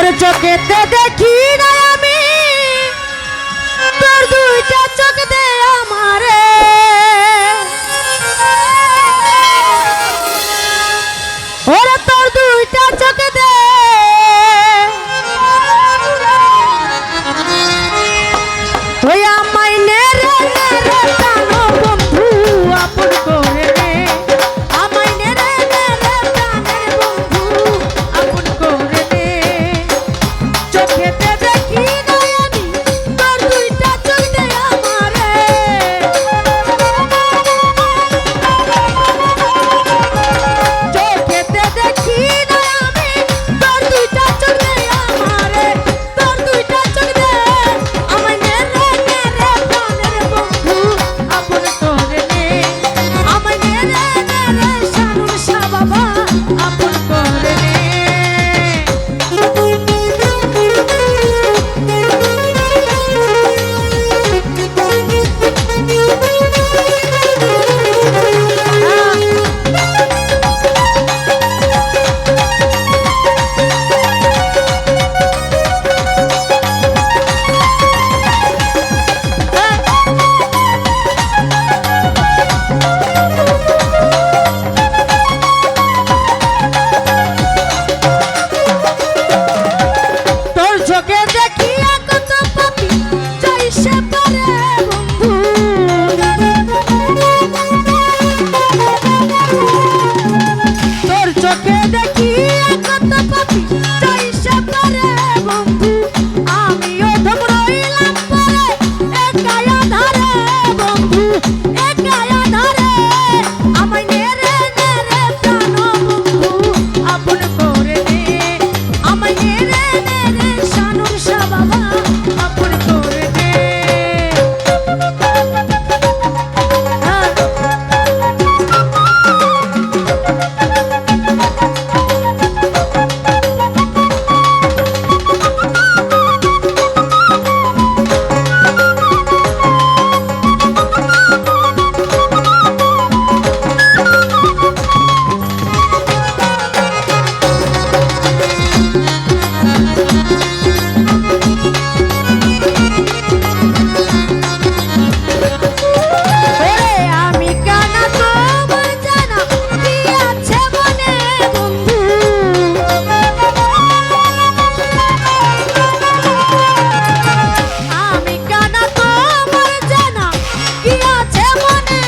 তোর চোখেতে দেখি না আমি। তোর দুইটা চোখ তোর চোখে দেখি Come on now.